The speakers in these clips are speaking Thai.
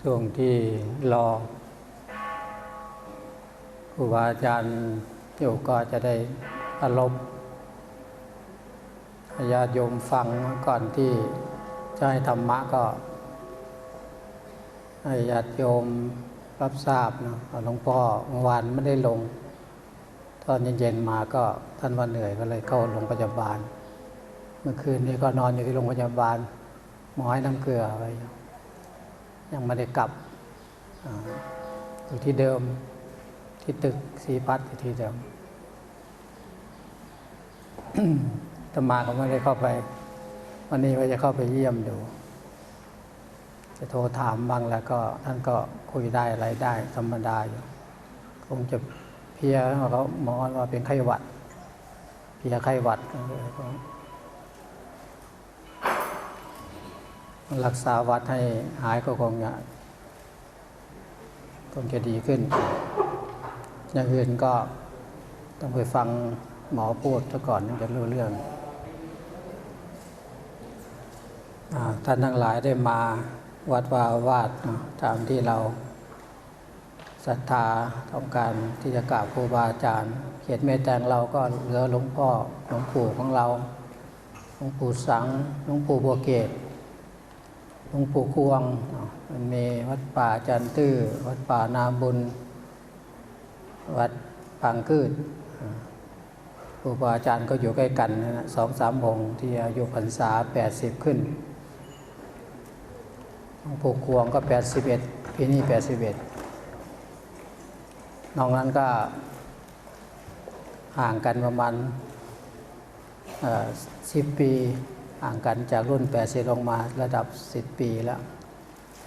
ช่วงที่รอครูบาอาจารย์อยู่ก็จะได้อารมณ์ญาติโยมฟังก่อนที่จะให้ธรรมะก็ให้ญาติโยมรับทราบนะหลวงพ่อเมื่อวานไม่ได้ลง ตอนเย็นๆมาก็ท่านว่าเหนื่อยก็เลยเข้าโรงพยาบาล เมื่อคืนนี้ก็นอนอยู่ที่โรงพยาบาลหมอให้น้ำเกลือไว้ ยังไม่ได้กลับอยู่ที่เดิมที่ตึกสีพัดอยู่ที่เดิมธรรมาก็ไม่ได้เข้าไป วันนี้ก็จะเข้าไปเยี่ยมดู จะโทรถามบ้างแล้วก็ท่านก็คุยได้อะไรได้ธรรมดาอยู่คงจะเพียเขาหมอว่าเป็นไข้หวัด เพียไข้หวัดก็เลยก็ รักษาวัดให้หายก็คงจะคงจะดีขึ้น อย่างอื่นก็ต้องไปฟังหมอพูดซะก่อนถึงจะรู้เรื่องอท่านทั้งหลายได้มาวัดวาวาสเนาะตามที่เราศรัทธาต้องการที่จะกราบครูบาอาจารย์ เขียนเมตแตงเราก็เหลือหลวงพ่อหลวงปู่ของเราหลวงปู่สังหลวงปู่บัวเกต หลวงปู่ควงมันมีวัดป่าจันตื้อ วัดป่านาบุญ วัดพังคืดครูบาอาจารย์ก็อยู่ใกล้กันนะสองสามองค์ที่อายุพรรษาแปดสิบขึ้นหลวงปู่ควงก็แปดสิบเอ็ดปีนี้แปดสิบเอ็ดนอกนั้นก็ห่างกันประมาณสิบปี ห่างกันจากรุ่นแปดสิบลงมาระดับสิบปีแล้ว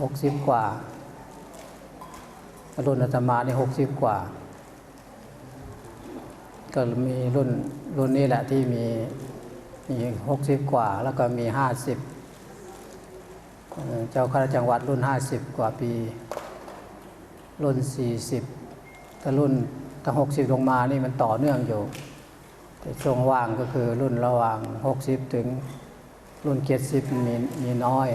หกสิบกว่า รุ่นอาตมาในหกสิบกว่า ก็มีรุ่นรุ่นนี้แหละที่มีมีหกสิบกว่า แล้วก็มีห้าสิบเจ้าคณะจังหวัดรุ่นห้าสิบกว่าปี รุ่นสี่สิบถ้ารุ่นถ้าหกสิบลงมานี่มันต่อเนื่องอยู่ แต่ช่วงว่างก็คือรุ่นระหว่างหกสิบถึง รุ่นเจ็ดสิบมีมีน้อย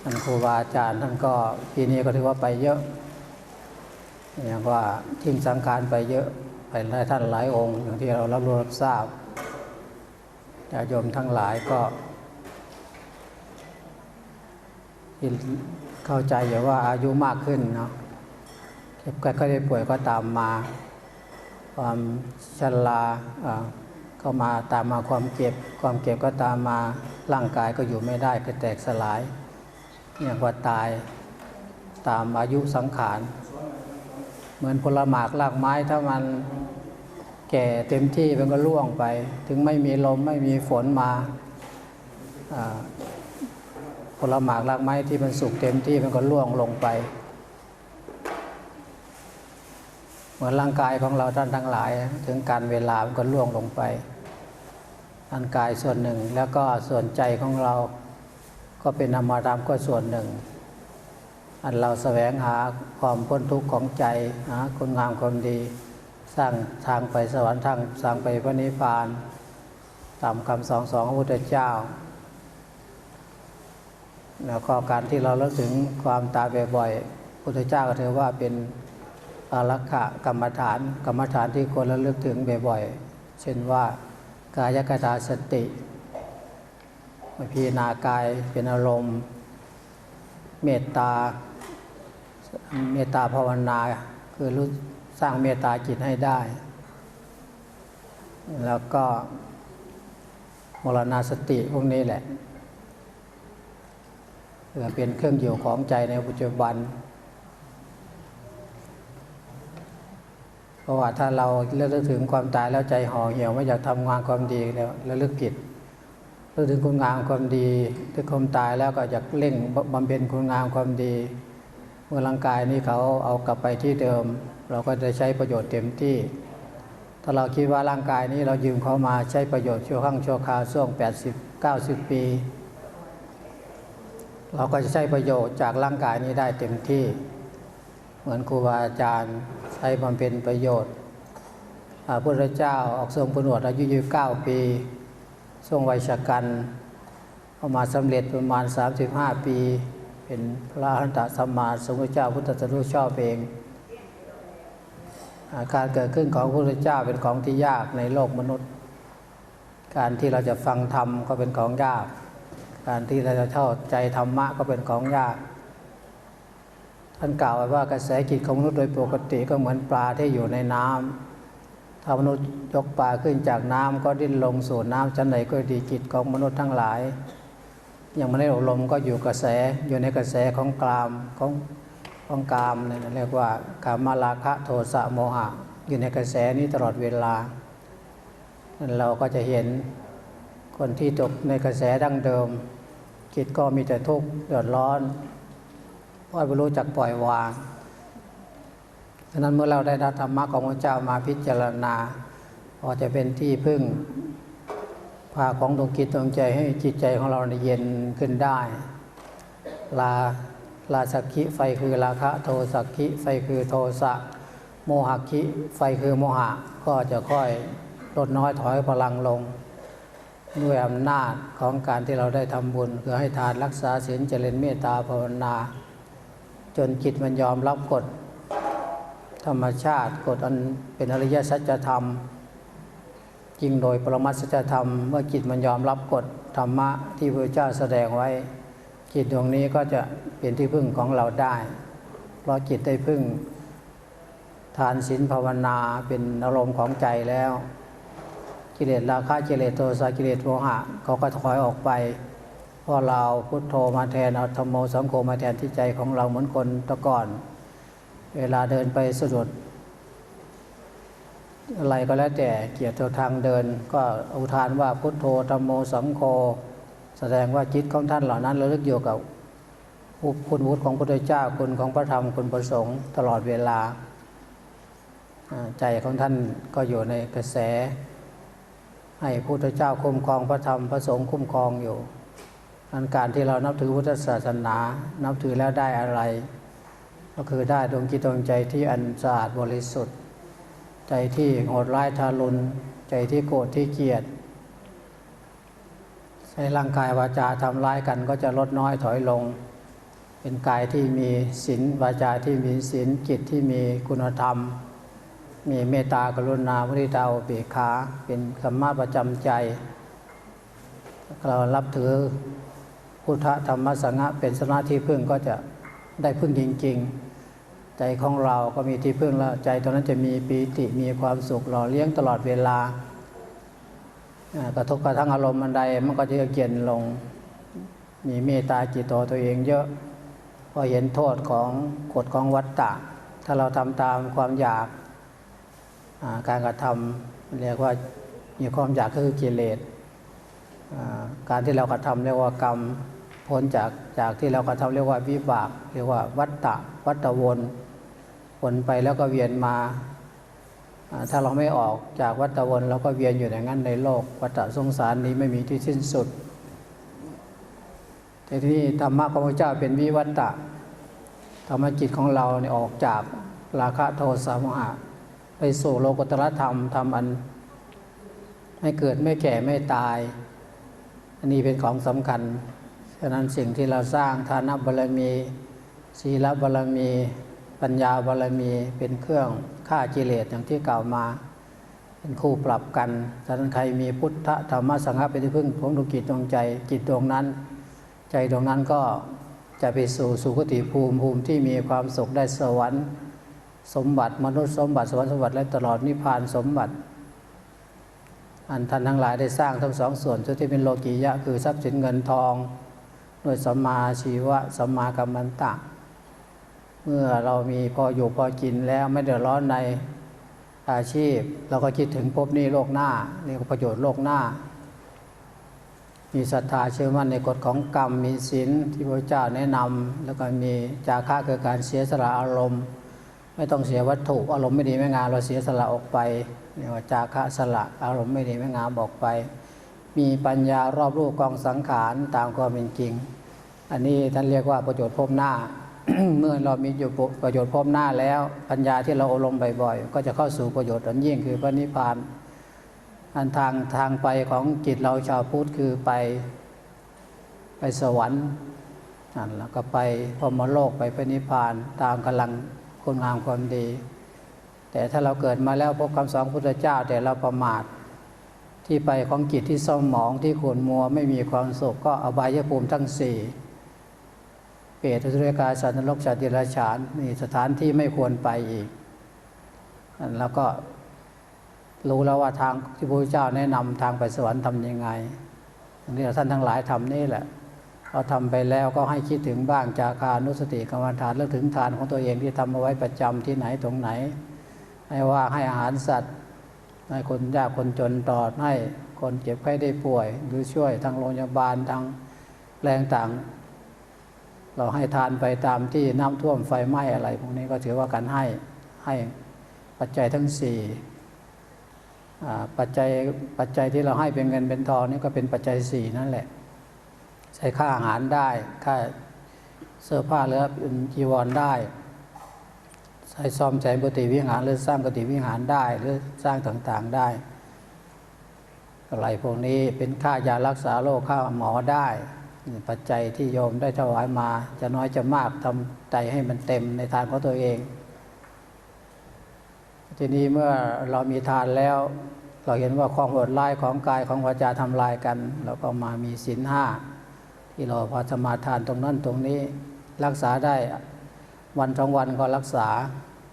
ท่านครูบาอาจารย์ท่านก็ปีนี้ก็ถือว่าไปเยอะอย่างว่าทิ้งสังขารไปเยอะไปหลายท่านหลายองค์อย่างที่เรารับรู้รับทราบญาติโยมทั้งหลายก็เข้าใจอยู่ว่าอายุมากขึ้นเนาะเจ็บก็ได้ป่วยก็ตามมา ความชรา อ่าเข้ามาตามมาความเจ็บ ความเจ็บก็ตามมาร่างกายก็อยู่ไม่ได้ก็แตกสลายอย่างว่าตายตามอายุสังขารเหมือนผลหมากรากไม้ถ้ามันแก่เต็มที่มันก็ร่วงไป ถึงไม่มีลมไม่มีฝนมาผลหมากรากไม้ที่มันสุกเต็มที่มันก็ร่วงลงไป เหมือนร่างกายของเราท่านทั้งหลาย ถึงการเวลามันก็ร่วงลงไป ร่างกายส่วนหนึ่ง แล้วก็ส่วนใจของเราก็เป็นนามธรรมก็ส่วนหนึ่ง อันเราแสวงหาความพ้นทุกข์ของใจหาคุณงามความดี สร้างทางไปสวรรค์ทางสร้างไปพระนิพพาน ตามคำสอนสองพระพุทธเจ้า แล้วก็การที่เราเลิกถึงความตายบ่อยๆพุทธเจ้าก็ถือว่าเป็นอารักขะกรรมฐาน กรรมฐานที่ควรระลึกถึงบ่อยๆเช่นว่า กายกตาสติพิจารณากายเป็นอารมณ์ เมตตาเมตตาภาวนาคือรู้สร้างเมตตาจิตให้ได้ แล้วก็มรณาสติพวกนี้แหละเพื่อเป็นเครื่องอยู่ของใจในปัจจุบัน เพราะว่าถ้าเราเลือกถึงความตายแล้วใจห่อเหี่ยวไม่อยากทำงานความดีแล้วแล้วเลือกผิดเลือกถึงคุณงามความดีถึงความตายแล้วก็อยากเร่งบำเพ็ญคุณงามความดี เมื่อร่างกายนี้เขาเอากลับไปที่เดิม เราก็จะใช้ประโยชน์เต็มที่ ถ้าเราคิดว่าร่างกายนี้เรายืมเขามาใช้ประโยชน์ชั่วครั้งชั่วคราวช่วง 80 90 ปี เราก็จะใช้ประโยชน์จากร่างกายนี้ได้เต็มที่ เหมือนครูบาอาจารย์ ช้บำเพ็ญประโยชน์พระพุทธเจ้าออกทรงผนวดอายุ 29 ปีช่วงวัยชกันเข้ามาสำเร็จประมาณ 35 ปี เป็นพระอรหันตสัมมาสัมพุทธเจ้าพุทธตรู้ชอบเองอาการเกิดขึ้นของพระพุทธเจ้าเป็นของที่ยากในโลกมนุษย์ การที่เราจะฟังธรรมก็เป็นของยาก การที่เราจะเข้าใจธรรมะก็เป็นของยาก ท่านกล่าวไว้ว่ากระแสจิตของมนุษย์โดยปกติก็เหมือนปลาที่อยู่ในน้ำถ้ามนุษย์ยกปลาขึ้นจากน้ำก็ดิ้นลงสู่น้ำชั้นไหนก็ดีจิตของมนุษย์ทั้งหลายอย่างไม่ได้อบรมก็อยู่กระแสอยู่ในกระแสของกลามของของกามเนี่ยเรียกว่ากามาราคะโทสะโมหะ อยู่ในกระแสนี้ตลอดเวลา เราก็จะเห็นคนที่ตกในกระแสดั้งเดิมจิตก็มีแต่ทุกข์เดือดร้อน ราะไม่รู้จักปล่อยวางฉะนั้นเมื่อเราได้รับธรรมะของพระเจ้ามาพิจารณาพอจะเป็นที่พึ่งพาของดวงจิตดวงใจให้จิตใจของเราเย็นขึ้นได้ ลาลาสักขิไฟคือราคะโทสักขิไฟคือโทสะโมหะคิไฟคือโมหะก็จะค่อยลดน้อยถอยพลังลง ด้วยอำนาจของการที่เราได้ทำบุญคือให้ทานรักษาศีลเจริญเมตตาภาวนา จนจิตมันยอมรับกฎธรรมชาติกฎอันเป็นอริยสัจธรรม จริงโดยปรมัตสัจธรรม เมื่อจิตมันยอมรับกฎธรรมะที่พระเจ้าแสดงไว้ จิตดวงนี้ก็จะเป็นที่พึ่งของเราได้ เพราะจิตได้พึ่ง ทานศีลภาวนาเป็นอารมณ์ของใจแล้ว กิเลสราคะกิเลสโทสะกิเลสโมหะเขาก็ถอยออกไป พราะเราพุทโธมาแทนเอาธรรมโมสังโฆมาแทนที่ใจของเราเหมือนคนตะก่อน เวลาเดินไปสะดุดอะไรก็แล้วแต่เกียรติทางเดิน ก็อุทานว่าพุทโธธรรมโมสังโฆแสดงว่าจิตของท่านเหล่านั้นระลึกอยู่กับคุณวุฒิของพระพุทธเจ้าคุณของพระธรรมคุณประสงค์ตลอดเวลาอ่าใจของท่านก็อยู่ในกระแส ให้พระพุทธเจ้าคุ้มครองพระธรรมพระสงฆ์คุ้มครองอยู่ อันการที่เรานับถือพุทธศาสนา นับถือแล้วได้อะไร ก็คือได้ดวงจิตดวงใจที่อันสะอาดบริสุทธิ์ ใจที่โหดร้ายทารุณใจที่โกรธที่เกลียดใช้ร่างกายวาจาทำร้ายกันก็จะลดน้อยถอยลง เป็นกายที่มีศีลวาจาที่มีศีลจิตที่มีคุณธรรม มีเมตตากรุณามุทิตาอุเบกขาเป็นธรรมะประจำใจ เรารับถือ พุทธธรรมสังฆะเป็นสนาที่พึ่งก็จะได้พึ่งจริง ๆ ใจของเราก็มีที่พึ่งแล้วใจตอนนั้นจะมีปีติมีความสุขหล่อเลี้ยงตลอดเวลากระทบกระทั่งอารมณ์ันใดมันก็จะเย็นลง มีเมตตาจิตต่อตัวเองเยอะพอเห็นโทษของกฎของวัฏฏะถ้าเราทำตามความอยากาการกระทำเรียกว่ามีความอยากก็คือกิเลสการที่เรากระทำเรียกว่ากรรม พ้นจากจากที่เรากระทำเรียกว่าวิบาก เรียกว่าวัฏฏะวัฏวนวนไปแล้วก็เวียนมา ถ้าเราไม่ออกจากวัฏวนเราก็เวียนอยู่อย่างนั้นในโลก วัฏสงสารนี้ไม่มีที่สิ้นสุดแต่ที่นี่ธรรมะของพระเจ้าเป็นวิวัตตะทำให้จิตของเราเนี่ยออกจากราคะโทสะโมหะไปสู่โลกุตรธรรมทำอันไม่เกิดไม่แก่ไม่ตาย อันนี้เป็นของสำคัญะนั้นสิ่งที่เราสร้างทานบารมี ศีลบารมี ปัญญาบารมีเป็นเครื่องฆ่ากิเลสอย่างที่กล่าวมา เป็นคู่ปรับกันฉะนั้นใครมีพุทธธรรมสังฆเป็นที่พึ่งของดวงจิตดวงใจจิตดวงนั้น ใจดวงนั้นก็จะไปสู่สุคติภูมิภูมิที่มีความสุขได้สวรรค์ สมบัติมนุษย์สมบัติสวรรค์สมบัติและตลอดนิพพานสมบัติ อันท่านทั้งหลายได้สร้างทั้งสองส่วนส่วนที่เป็นโลกียะคือทรัพย์สินเงินทอง ด้วยสัมมาชีวะสัมมากัมมันตะ เมื่อเรามีพออยู่พอกินแล้วไม่เดือดร้อนในอาชีพ เราก็คิดถึงภพนี้โลกหน้าเรียกว่ประโยชน์โลกหน้า มีศรัทธาเชื่อมั่นในกฎของกรรมมีศีลที่พระเจ้าแนะนำแล้วก็มีจาคะคือการเสียสละอารมณ์ ไม่ต้องเสียวัตถุอารมณ์ไม่ดีไม่งามเราเสียสละออกไปเรียกว่าจาคะสละอารมณ์ไม่ดีไม่งามออกไป มีปัญญารอบรู้กองสังขารตามความเป็นจริง อันนี้ท่านเรียกว่าประโยชน์พบหน้า เมื่อเรามีอยู่ประโยชน์พบหน้าแล้ว ปัญญาที่เราอบรมบ่อยๆ ก็จะเข้าสู่ประโยชน์อันยิ่งคือพระนิพพาน อันทางทางไปของจิตเราชาวพุทธคือไปไปสวรรค์นั่นแล้วก็ไปพรมโลกไปพระนิพพานตามกำลังคุณงามความดี แต่ถ้าเราเกิดมาแล้วพบคำสอนพระพุทธเจ้าแต่เราประมาท ที่ไปของจิตที่เศร้าหมองที่ขุ่นมัวไม่มีความสุขก็อบายภูมิทั้งสี่เปรตอสุรกายสัตว์นรกสัตว์เดรัจฉานนี่สถานที่ไม่ควรไปอีก แล้วก็รู้แล้วว่าทางที่พระพุทธเจ้าแนะนำทางไปสวรรค์ทำยังไงอันนี้ท่านทั้งหลายทำนี่แหละเราทำไปแล้วก็ให้คิดถึงบ้างจากคานุสติกรรมฐานเรื่องถึงทานของตัวเองที่ทำเอาไว้ประจำที่ไหนตรงไหน ให้ว่าให้อาหารสัตว์ ให้คนยากคนจนตอดให้คนเจ็บไข้ได้ป่วย หรือช่วยทางโรงพยาบาลทางแรงต่าง เราให้ทานไปตามที่น้ำท่วมไฟไหม้อะไร พวกนี้ก็ถือว่าการให้ให้ปัจจัยทั้งสี่ปัจจัยปัจจัยที่เราให้เป็นเงินเป็นทองนี่ก็เป็นปัจจัยสี่นั่นแหละ ใช้ค่าอาหารได้ ค่าเสื้อผ้าหรือเป็นจีวรได้ ใช้ซ่อมแซมกุฏิวิหารหรือสร้างกุฏิวิหารได้หรือสร้างต่างๆได้อะไรพวกนี้เป็นค่ายารักษาโรคค่าหมอได้ ปัจจัยที่โยมได้ถวายมา จะน้อยจะมากทำใจให้มันเต็มในทานของตัวเอง ทีนี้เมื่อเรามีทานแล้ว เราเห็นว่าความโหดร้ายของกายของวาจาทำลายกัน เราก็มามีศีลห้าที่เราพอสมาทานตรงนั้นตรงนี้รักษาได้ วันสองวันก็รักษา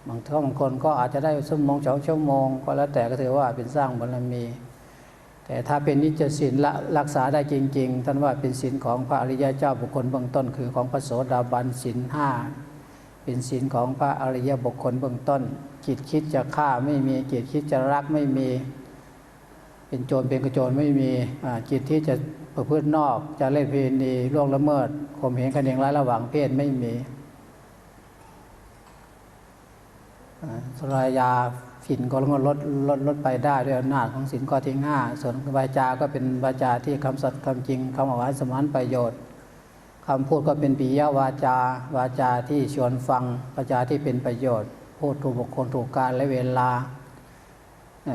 บางท่านบางคนก็อาจจะได้ชั่วโมงสองชั่วโมง ก็แล้วแต่ก็ถือว่าเป็นสร้างบารมี แต่ถ้าเป็นนิจศีลละรักษาได้จริง ๆ ท่านว่าเป็นศีลของพระอริยเจ้าบุคคลเบื้องต้น คือของพระโสดาบันศีลห้าเป็นศีลของพระอริยบุคคลเบื้องต้นจิตคิดจะฆ่าไม่มีจิตคิดจะรักไม่มี เป็นโจรเป็นกระโจรไม่มีจิตที่จะประพฤตินอก จะเล่นเพณีล่วงละเมิดข่มเหงกันเองร้ายระหว่างเพศไม่มีอ่า สลายยาฝิ่นก็ลดลดลดลดไปได้ด้วยอำนาจของศีลข้อที่ห้าส่วนวาจาก็เป็นวาจาที่คำสัตย์คำจริงคำเอาไว้สมานประโยชน์คำพูดก็เป็นปิยวาจา วาจาที่ชวนฟังวาจาที่เป็นประโยชน์ พูดถูกบุคคลถูกการและเวลา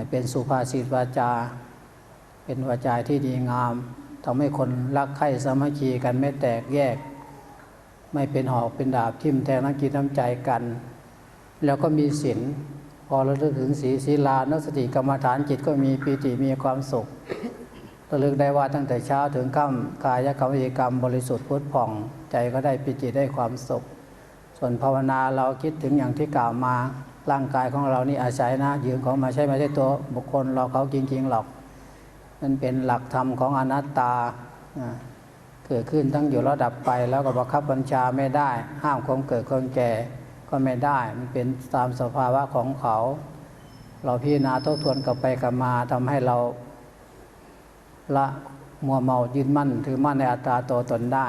เป็นสุภาษิตวาจา เป็นวาจาที่ดีงามทำให้คนรักใคร่สามัคคีกันไม่แตกแยก ไม่เป็นหอกเป็นดาบทิ่มแทงนักกินน้ำใจกัน แล้วก็มีศีลพอเราลึกถึงสีศีลานสติกรรมฐานจิตก็มีปีติมีความสุขระลึกได้ว่าตั้งแต่เช้าถึงค่ำกายกรรมวิกรรม บริสุทธิ์พุทธผ่อง ใจก็ได้ปีติได้ความสุข ส่วนภาวนาเราคิดถึงอย่างที่กล่าวมา ร่างกายของเรานี่อาศัยนะยืมของมาใช่ไม่ใช่ตัวบุคคลเราเขาจริงๆหรอก มันเป็นหลักธรรมของอนัตตาอ่าเกิดขึ้นตั้งอยู่ระดับไปแล้วก็บังคับบัญชาไม่ได้ ห้ามความเกิดความแก่ ก็ไม่ได้ มันเป็นตามสภาวะของเขา เราพิจารณาทบทวนกลับไปกลับมาทำให้เราละมัวเมายึดมั่นถือมั่นในอัตตาตัวตนได้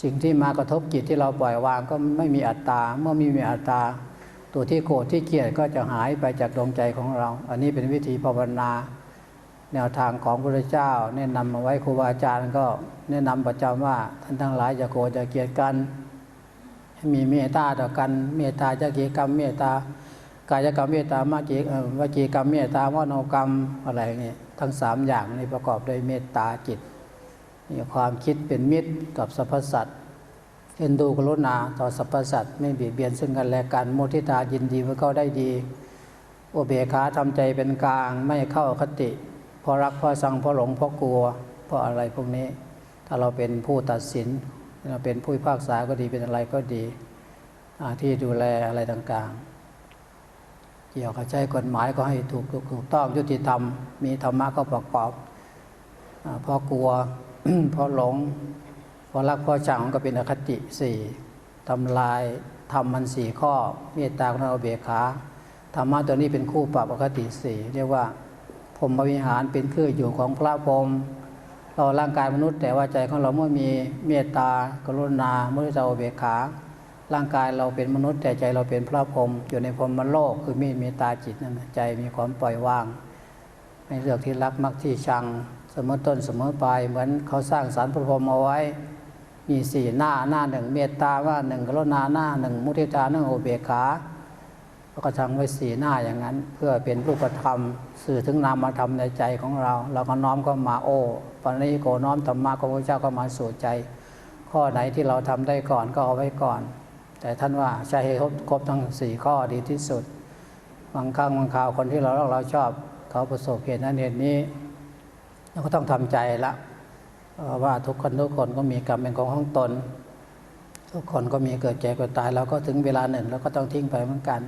สิ่งที่มากระทบจิตที่เราปล่อยวางก็ไม่มีอัตตา เมื่อมีมีอัตตา ตัวที่โกรธที่เกลียดก็จะหายไปจากดวงใจของเรา อันนี้เป็นวิธีภาวนา แนวทางของพระเจ้า แนะนำมาไว้ครูบาอาจารย์ก็แนะนำประจำว่าท่านทั้งหลายอย่าโกรธอย่าเกลียดกัน มีเมตตาต่อกันเมตตาจะกีกรรมเมตตากายกรรมเมตตามากเอ่อวจีกรรมเมตตามโนกรรมอะไรนี่ทั้งสามอย่างนี้ประกอบด้วยเมตตาจิตมีความคิดเป็นมิตรกับสรรพสัตว์เอ็นดูกรุณาต่อสรรพสัตว์ไม่เบียดเบียนซึ่งกันและกันมุทิตายินดีเมื่อเขาได้ดีโอเบคาทำใจเป็นกลางไม่เข้าคติเพราะรักเพราะสังเพราะหลงเพราะกลัวเพราะอะไรพวกนี้ ถ้าเราเป็นผู้ตัดสิน เราเป็นผู้พิพากษาก็ดีเป็นอะไรก็ดีที่ดูแลอะไรต่างๆ เกี่ยวกับใช้กฎหมายก็ให้ถูกถูกต้องยุติธรรม มีธรรมะก็ประกอบอพราะกลัวพราะหลงพราะรักพราะชังก็เป็นอคติสี่ทำลายทำมันสี่ข้อ เมตตากรุณาเบขาธรรมะตัวนี้เป็นคู่ปรับอคติสี่เรียกว่าพรมวิหารเป็นเครื่องอยู่ของพระพรหม เราร่างกายมนุษย์ แต่ว่าใจของเราเมื่อมีเมตตากรุณามุทิตาอุเบกขา ร่างกายเราเป็นมนุษย์ แต่ใจเราเป็นพระพรหมอยู่ในพรหมโลกคือมีเมตตาจิตนั่นใจมีความปล่อยวางไม่เลือกที่รักมักที่ชังเสมอต้นเสมอปลายเหมือนเขาสร้างสารพระพรหมเอาไว้ มีสี่หน้าหน้าหนึ่งเมตตาว่าหนึ่งกรุณาหน้าหนึ่งมุทิตาหนึ่งอุเบกขา แล้วก็ทำไว้สี่หน้าอย่างนั้น เพื่อเป็นรูปธรรม สื่อถึงนามธรรมในใจของเรา เราก็น้อมก็มาโอ้ปณิโกน้อมธรรมะของพระเจ้าก็มาสู่ใจ ข้อไหนที่เราทำได้ก่อนก็เอาไว้ก่อน แต่ท่านว่าใช้ให้ครบครบทั้งสี่ข้อดีที่สุดบางครั้งบางคราวคนที่เรารักเราชอบ เขาประสบเหตุนั้นเหตุนี้เราก็ต้องทำใจละว่าทุกคนทุกคนก็มีกรรมเป็นของของตน ทุกคนก็มีเกิดแก่เกิดตายเราก็ถึงเวลาหนึ่งเราก็ต้องทิ้งไปเหมือนกัน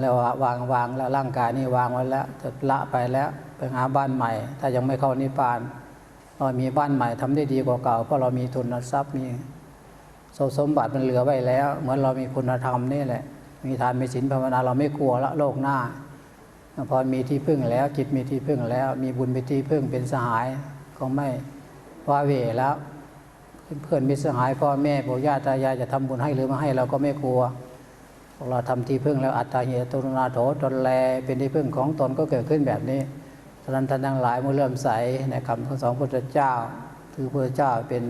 แล้ววางวางแล้วร่างกายนี่วางไว้แล้วจะละไปแล้วไปหาบ้านใหม่ ถ้ายังไม่เข้านิพพานเรามีบ้านใหม่ทำได้ดีกว่าเก่าเพราะเรามีทุนทรัพย์มีสมบัติมันเหลือไว้แล้ว เหมือนเรามีคุณธรรมนี่แหละ มีทานมีศีลภาวนาเราไม่กลัวละโลกหน้าพอมีที่พึ่งแล้วจิตมีที่พึ่งแล้ว มีบุญเป็นที่พึ่งเป็นสหายก็ไม่ว้าเหวแล้ว เพื่อนมิตรสหายพ่อแม่ปู่ย่าตายายจะทำบุญให้หรือไม่ให้เราก็ไม่กลัว วกเราทำที่พึ่งแล้วอัตตาเหตุตุนาโถตนแล เป็นที่พึ่งของตนก็เกิดขึ้นแบบนี้ฉะนั้นท่านทั้งหลายเมื่อเริ่มใสในคำของสองพุทธเจ้า คือพระเจ้าเป็น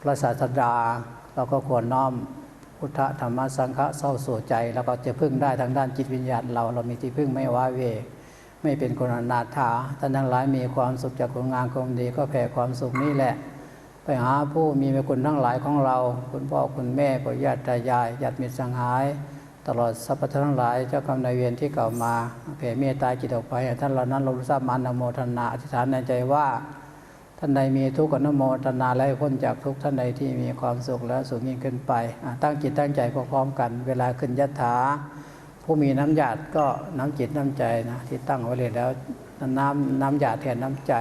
พระศาสดา เราก็ควรน้อมพุทธธรรมสังฆะเศร้าสู่ใจ แล้วก็จะพึ่งได้ทางด้านจิตวิญญาณเราเรามีที่พึ่งไม่ว้าเวไม่เป็นคนอนาถาท่านทั้งหลายมีความสุขจากคุณงามความดีก็แผ่ความสุขนี่แหละ ไปหาผู้มีพระคุณทั้งหลายของเรา คุณพ่อคุณแม่ปู่ย่าตายายญาติมิตรสังหาย ตลอดสรรพทั้งหลายเจ้ากรรมนายเวรที่เก่ามาแผ่เมตตาจิตออกไปท่านเหล่านั้นเรารู้ทราบมานโมทนาอธิษฐานในใจว่าท่านใดมีทุกข์ก็นโมทนาและให้พ้นจากทุกท่านใดที่มีความสุขแล้วสูงยิ่งขึ้นไป ตั้งจิตตั้งใจพร้อมๆกัน เวลาขึ้นยัตถาผู้มีน้ำหยาดก็น้ำจิตน้ำใจนะที่ตั้งไว้เลยแล้วน้ำน้ำหยาดแทนน้ำใจ